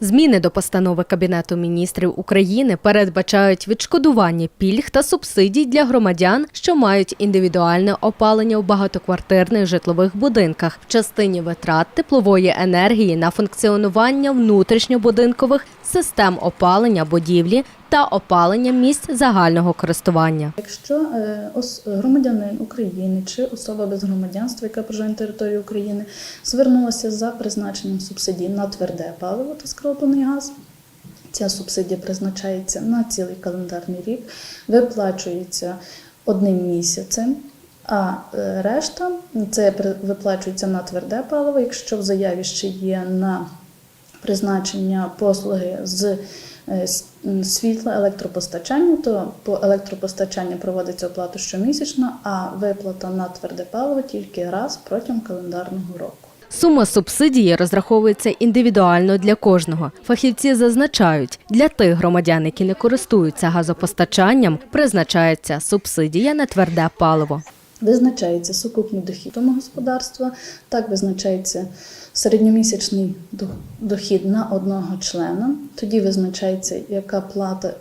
Зміни до постанови Кабінету міністрів України передбачають відшкодування пільг та субсидій для громадян, що мають індивідуальне опалення в багатоквартирних житлових будинках в частині витрат теплової енергії на функціонування внутрішньобудинкових систем опалення будівлі та опалення місць загального користування. Якщо е, громадянин України чи особа без громадянства, яка проживає на території України, звернулася за призначенням субсидій на тверде паливо та скроплений газ. Ця субсидія призначається на цілий календарний рік, виплачується одним місяцем, а е, решта це виплачується на тверде паливо, якщо в заяві ще є на призначення послуги з е, світла електропостачання, то по електропостачанню проводиться оплата щомісячно, а виплата на тверде паливо тільки раз протягом календарного року. Сума субсидії розраховується індивідуально для кожного. Фахівці зазначають, для тих громадян, які не користуються газопостачанням, призначається субсидія на тверде паливо. Визначається сукупний дохід домогосподарства, так визначається середньомісячний до- дохід на одного члена. Тоді визначається, яка плата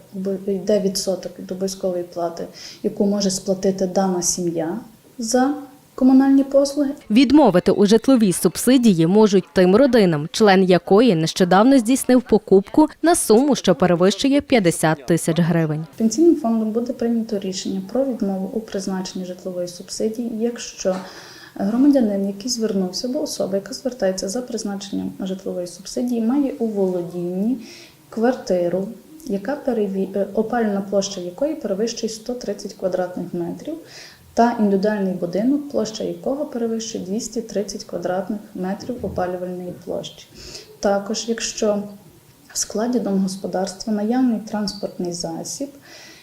йде відсоток від обов'язкової плати, яку може сплатити дана сім'я за комунальні послуги. Відмовити у житловій субсидії можуть тим родинам, член якої нещодавно здійснив покупку на суму, що перевищує 50 тисяч гривень. Пенсійним фондом буде прийнято рішення про відмову у призначенні житлової субсидії, якщо громадянин, який звернувся, або особа, яка звертається за призначенням житлової субсидії, має у володінні квартиру, яка переві... е, опалювальна площа якої перевищує 130 квадратних метрів, та індивідуальний будинок, площа якого перевищує 230 квадратних метрів опалювальної площі. Також, якщо в складі домогосподарства наявний транспортний засіб,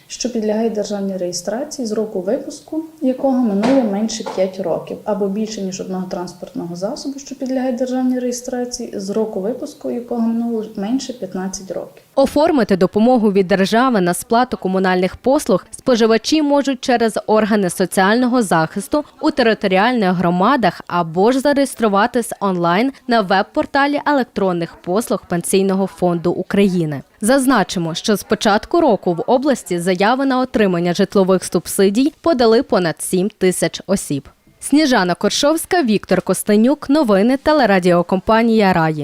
що підлягає державній реєстрації з року випуску, якого минуло менше 5 років, або більше ніж одного транспортного засобу, що підлягає державній реєстрації, з року випуску, якого минуло менше 15 років. Оформити допомогу від держави на сплату комунальних послуг споживачі можуть через органи соціального захисту у територіальних громадах або ж зареєструватись онлайн на веб-порталі електронних послуг Пенсійного фонду України. Зазначимо, що з початку року в області заяви на отримання житлових субсидій подали понад 7 тисяч осіб. Сніжана Коршовська, Віктор Костенюк. Новини телерадіокомпанія Раї.